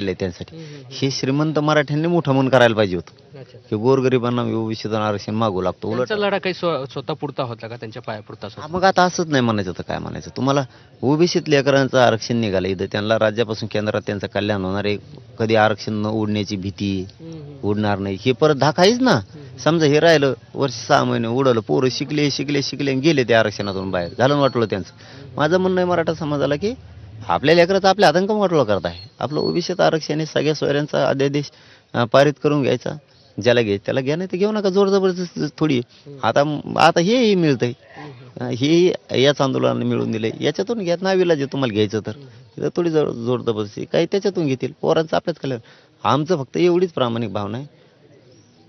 केलंय त्यांसाठी. हे श्रीमंत मराठ्यांनी मोठं म्हणून करायला पाहिजे होतं. की गोरगरिबांना ओबीसीचं आरक्षण मागू लागतो. उलट लढा काही स्व- स्वतः पुरता होता का? त्यांच्या पायापुरताच हा, होता? मग आता असंच नाही म्हणायचं तर काय म्हणायचं? तुम्हाला ओबीसीत लेकरांचं आरक्षण निघालं इथं. त्यांना राज्यापासून केंद्रात त्यांचं कल्याण होणार आहे. कधी आरक्षण न उडण्याची भीती उडणार नाही. हे परत धाकाहीच ना. समजा हे राहिलं वर्ष सहा महिने उडवलं पोरं शिकले शिकले शिकले गेले त्या आरक्षणातून बाहेर. झालं वाटलं त्यांचं. माझं म्हणणं आहे मराठा समाजाला की आपल्या लेकराचं आपल्या आतंक वाटलं करत आहे. आपलं ओबीसीत आरक्षण हे सगळ्या सोयऱ्यांचा अध्यादेश पारित करून घ्यायचा. ज्याला घ्यायचं त्याला घ्या नाही तर घेऊ नका. जोर जबरदस्त थोडी. आता आता हेही मिळतंय. हे याच आंदोलनाने मिळून दिले याच्यातून घ्या नावीला जे तुम्हाला घ्यायचं तर. थोडी जोर जोर जबरदस्ती. काही त्याच्यातून घेतील. पोरांचं आपल्याच कल्याण. आमचं फक्त एवढीच प्रामाणिक भावना आहे.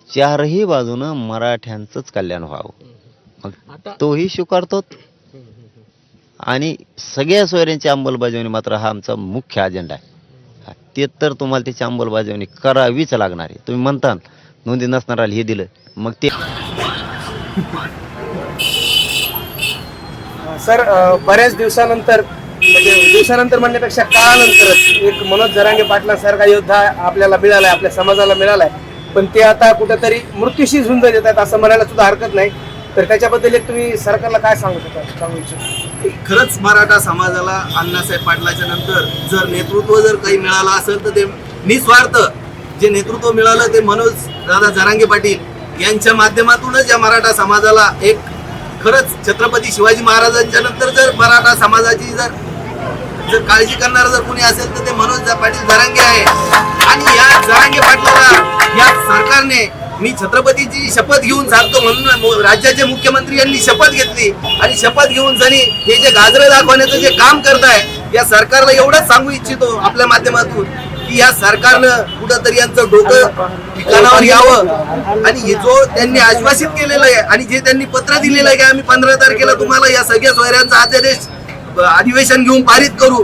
चारही बाजूनं मराठ्यांचंच कल्याण व्हावं. मग तोही स्वीकारतो आणि सगळ्या सोयऱ्यांची अंमलबजावणी मात्र हा आमचा मुख्य अजेंडा आहे. ते तर तुम्हाला त्याची अंमलबजावणी करावीच लागणार आहे. तुम्ही म्हणता नोंदी नसणाऱ्याला हे दिलं मग ते सर बऱ्याच दिवसानंतर म्हणजे दिवसानंतर म्हणण्यापेक्षा काळानंतरच एक मनोज जरांगे पाटलांसारखा योद्धा आपल्याला मिळालाय आपल्या समाजाला मिळालाय. पण ते आता कुठेतरी मृत्यूशी झुंज देत आहेत असं म्हणायला सुद्धा हरकत नाही. तर त्याच्याबद्दल एक तुम्ही सरकारला काय सांगू शकता? सांगू इच्छित. खरंच मराठा समाजाला अण्णासाहेब पाटलाच्या नंतर जर नेतृत्व जर काही मिळालं असेल तर ते निस्वार्थ. जे नेतृत्व मिळालं ते मनोज दादा जरांगे पाटील यांच्या माध्यमातूनच या मराठा समाजाला एक खरंच छत्रपती शिवाजी महाराजांच्या नंतर जर मराठा समाजाची जर जर काळजी करणार जर कोणी असेल तर ते मनोज पाटील जरांगे आहे. आणि या जरांगे मी छत्रपतीची शपथ घेऊन सांगतो म्हणून राज्याचे मुख्यमंत्री यांनी शपथ घेतली. आणि शपथ घेऊन जणी हे जे गाजरे दाखवण्याचं जे काम करताय या सरकारला एवढंच सांगू इच्छितो आपल्या माध्यमातून की या सरकारनं कुठंतरी यांचं डोकं ठिकाणावर यावं. आणि जो त्यांनी आश्वासित केलेलं आहे आणि जे त्यांनी पत्र दिलेलं आहे की आम्ही पंधरा तारखेला तुम्हाला या सगळ्या सोयऱ्यांचा अध्यादेश अधिवेशन घेऊन पारित करू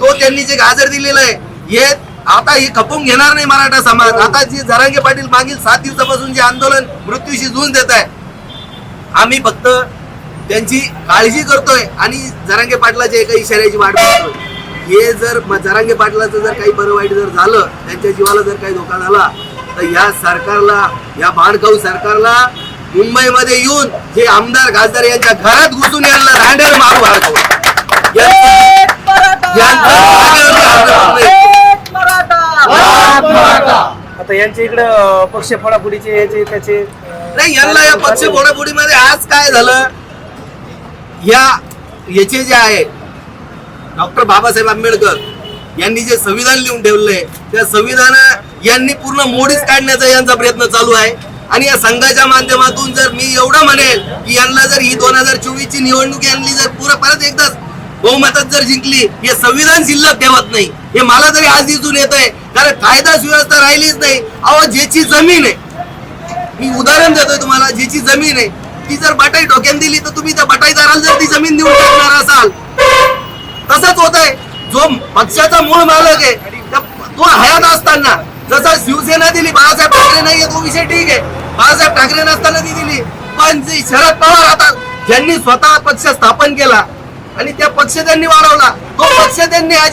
तो त्यांनी जे गाजर दिलेलं आहे हे आता हे खपून घेणार नाही मराठा समाज. आता जी जरांगे पाटील मागील सात दिवसापासून जे आंदोलन मृत्यूशी झुंज देत आहे आम्ही फक्त त्यांची काळजी करतोय आणि जरांगे पाटलाच्या एका इशाऱ्याची वाट बघतोय हे जर जरांगे पाटलाचं जर काही बरं वाईट जर झालं त्यांच्या जीवाला जर काही धोका झाला तर या सरकारला या भाडखाऊ सरकारला मुंबईमध्ये येऊन हे आमदार खासदार यांच्या घरात घुसून यांना रांडेर मारू घालतो यांचं- यांचं जागेवर आता यांच्या इकडं पक्ष फोडाफोडीचे याचे त्याचे. नाही यांना या पक्ष फोडाफोडीमध्ये आज काय झालं? या याचे जे आहे डॉक्टर बाबासाहेब आंबेडकर यांनी जे संविधान लिहून ठेवलंय त्या संविधान यांनी पूर्ण मोडीच काढण्याचा यांचा प्रयत्न चालू आहे. आणि या संघाच्या माध्यमातून जर मी एवढं म्हणेल की यांना जर ही दोन हजार चोवीस ची निवडणूक यांनी जर पुरं परत एकदाच बहुमतात जर जिंकली हे संविधान शिल्लक ठेवत नाही. हे मला तरी आज दिसून येत आहे कारण कायदा सुव्यवस्था राहिलीच नाही. अहो ज्याची जमीन आहे. मी उदाहरण देतोय तुम्हाला ज्याची जमीन आहे ती जर बटाई डोक्यात दिली तर तुम्ही त्या बटाईदाराला जर ती जमीन देऊन टाकणार असाल तसंच होत आहे जो पक्षाचा मूळ मालक आहे तो हयात असताना जसा शिवसेना दिली बाळासाहेब ठाकरे नाहीये तो विषय ठीक आहे. बाळासाहेब ठाकरे नसताना ती दिली. पण जे शरद पवार आता ज्यांनी स्वतः पक्ष स्थापन केला आणि त्या पक्ष त्यांनी वाढवला तो पक्ष त्यांनी अजित